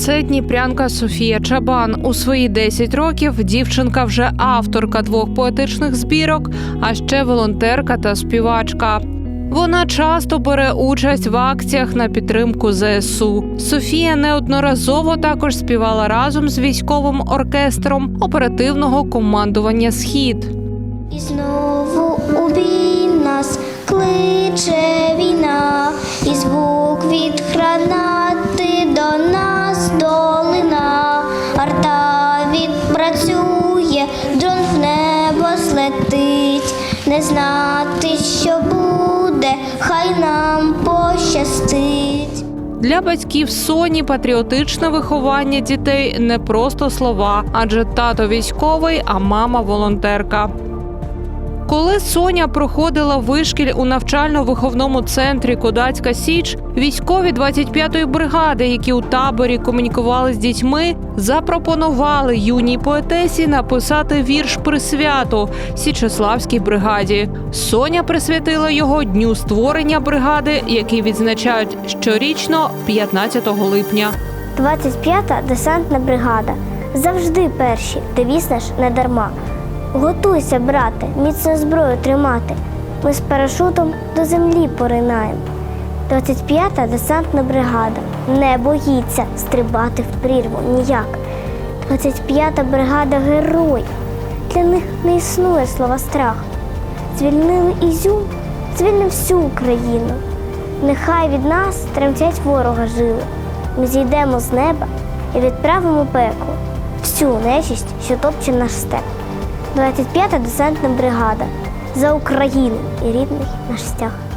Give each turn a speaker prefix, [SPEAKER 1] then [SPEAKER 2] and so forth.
[SPEAKER 1] це дніпрянка Софія Чабан. У свої 10 років дівчинка вже авторка двох поетичних збірок, а ще волонтерка та співачка. Вона часто бере участь в акціях на підтримку ЗСУ. Софія неодноразово також співала разом з військовим оркестром оперативного командування Схід.
[SPEAKER 2] І знову у бій нас кличе відпрацює, Джон в небо злетить, не знати, що буде, хай нам пощастить.
[SPEAKER 1] Для батьків Соні патріотичне виховання дітей не просто слова, адже тато військовий, а мама волонтерка. Коли Соня проходила вишкіль у навчально-виховному центрі Кодацька Січ, військові 25-ї бригади, які у таборі комунікували з дітьми, запропонували юній поетесі написати вірш присвяту Січеславській бригаді. Соня присвятила його дню створення бригади, який відзначають щорічно 15 липня.
[SPEAKER 2] 25-та десантна бригада. Завжди перші, девіз наш не дарма. Готуйся, брате, міцно зброю тримати. Ми з парашутом до землі поринаємо. 25-та десантна бригада не боїться стрибати в прірву ніяк. 25-та бригада герой. Для них не існує слова страх. Звільнили Ізюм, звільнив всю Україну. Нехай від нас тремтять ворога жили. Ми зійдемо з неба і відправимо пекло всю нечисть, що топче наш степ. 25-та десантна бригада за Україну і рідний наш стяг.